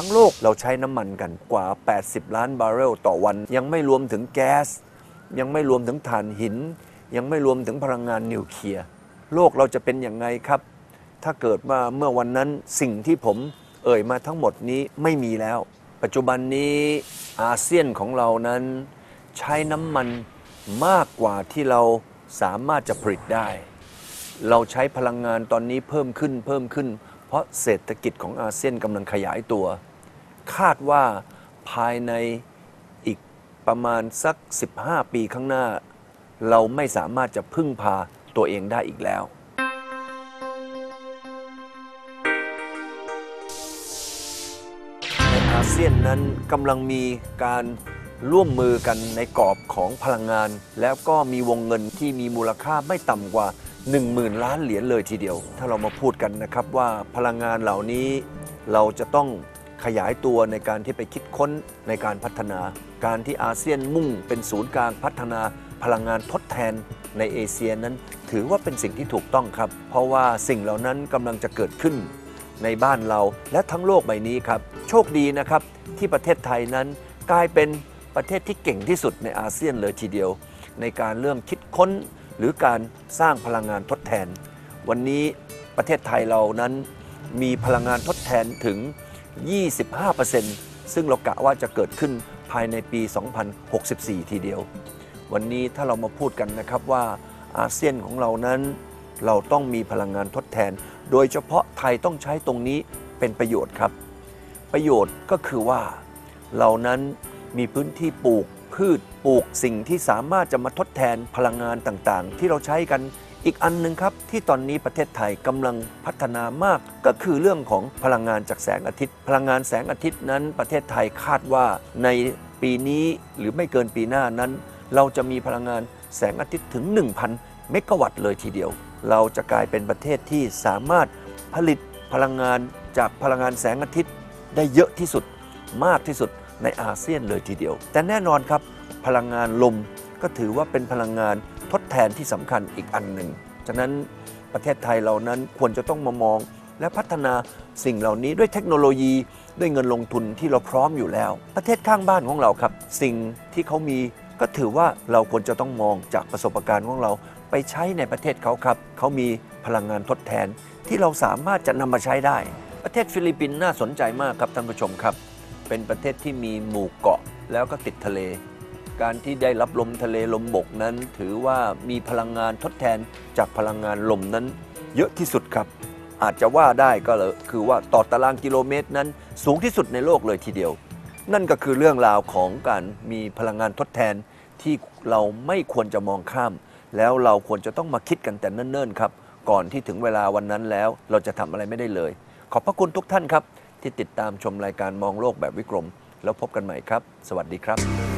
ั้งโลกเราใช้น้ำมันกันกว่า 80 ล้านบาร์เรลต่อวัน ยังไม่รวมถึงแก๊ส ยังไม่รวมถึงถ่านหิน ยังไม่รวมถึงพลังงานนิวเคลียร์โลกเราจะเป็นอย่างไงครับ ถ้าเกิดว่าเมื่อวันนั้นสิ่งที่ผมเอ่ยมาทั้งหมดนี้ไม่มีแล้ว ปัจจุบันนี้อาเซียนของเรานั้นใช้น้ำมันมากกว่าที่เราสามารถจะผลิตได้ เราใช้พลังงานตอนนี้เพิ่มขึ้นเพิ่มขึ้น เพราะเศรษฐกิจของอาเซียนกำลังขยายตัว คาดว่าภายในอีกประมาณสัก 15 ปีข้างหน้า เราไม่สามารถจะพึ่งพาตัวเองได้อีกแล้ว ในอาเซียนนั้นกำลังมีการร่วมมือกันในกรอบของพลังงาน แล้วก็มีวงเงินที่มีมูลค่าไม่ต่ำกว่า 10,000 ล้านเหรียญเลยทีเดียว ถ้าเรามาพูดกันนะครับว่าพลังงานเหล่านี้เราจะต้อง ขยายตัวในการที่ไปคิดค้นในการพัฒนา การที่อาเซียนมุ่งเป็นศูนย์กลางพัฒนาพลังงานทดแทนในเอเชียนั้น ถือว่าเป็นสิ่งที่ถูกต้องครับ เพราะว่าสิ่งเหล่านั้นกำลังจะเกิดขึ้นในบ้านเราและทั้งโลกใบนี้ครับ โชคดีนะครับที่ประเทศไทยนั้นกลายเป็นประเทศที่เก่งที่สุดในอาเซียนเลยทีเดียว ในการเริ่มคิดค้นหรือการสร้างพลังงานทดแทน วันนี้ประเทศไทยเรานั้นมีพลังงานทดแทนถึง 25%ซึ่งเรากะว่าจะเกิดขึ้นภายในปี 2064 ทีเดียว วันนี้ถ้าเรามาพูดกันนะครับว่าอาเซียนของเรานั้น เราต้องมีพลังงานทดแทน โดยเฉพาะไทยต้องใช้ตรงนี้เป็นประโยชน์ครับ ประโยชน์ก็คือว่าเรานั้นมีพื้นที่ปลูกพืชปลูกสิ่งที่สามารถจะมาทดแทนพลังงานต่างๆ ที่เราใช้กัน อีกอันหนึ่งครับที่ตอนนี้ประเทศไทยกำลังพัฒนามาก ก็คือเรื่องของพลังงานจากแสงอาทิตย์ พลังงานแสงอาทิตย์นั้น ประเทศไทยคาดว่าในปีนี้หรือไม่เกินปีหน้านั้น เราจะมีพลังงานแสงอาทิตย์ถึง 1,000 เมกะวัตต์เลยทีเดียว เราจะกลายเป็นประเทศที่สามารถผลิตพลังงานจากพลังงานแสงอาทิตย์ได้เยอะที่สุดมากที่สุดในอาเซียนเลยทีเดียว แต่แน่นอนครับ พลังงานลมก็ถือว่าเป็นพลังงาน ทดแทนที่สำคัญอีกอันหนึ่ง ฉะนั้นประเทศไทยเรานั้นควรจะต้องมามอง และพัฒนาสิ่งเหล่านี้ด้วยเทคโนโลยีด้วยเงินลงทุนที่เราพร้อมอยู่แล้ว ประเทศข้างบ้านของเราครับ สิ่งที่เขามีก็ถือว่าเราควรจะต้องมองจากประสบการณ์ของเราไปใช้ในประเทศเขาครับ เขามีพลังงานทดแทนที่เราสามารถจะนำมาใช้ได้ ประเทศฟิลิปปินส์น่าสนใจมากครับท่านผู้ชมครับ เป็นประเทศที่มีหมู่เกาะแล้วก็ติดทะเล การที่ได้รับลมทะเลลมบกนั้น ถือว่ามีพลังงานทดแทนจากพลังงานลมนั้น เยอะที่สุดครับ อาจจะว่าได้ก็เลยคือว่าต่อตารางกิโลเมตรนั้น สูงที่สุดในโลกเลยทีเดียว นั่นก็คือเรื่องราวของการมีพลังงานทดแทนที่เราไม่ควรจะมองข้าม แล้วเราควรจะต้องมาคิดกันแต่เนิ่นๆครับก่อนที่ถึงเวลาวันนั้นแล้วเราจะทำอะไรไม่ได้เลย ขอบพระคุณทุกท่านครับ ที่ติดตามชมรายการมองโลกแบบวิกรม แล้วพบกันใหม่ครับ สวัสดีครับ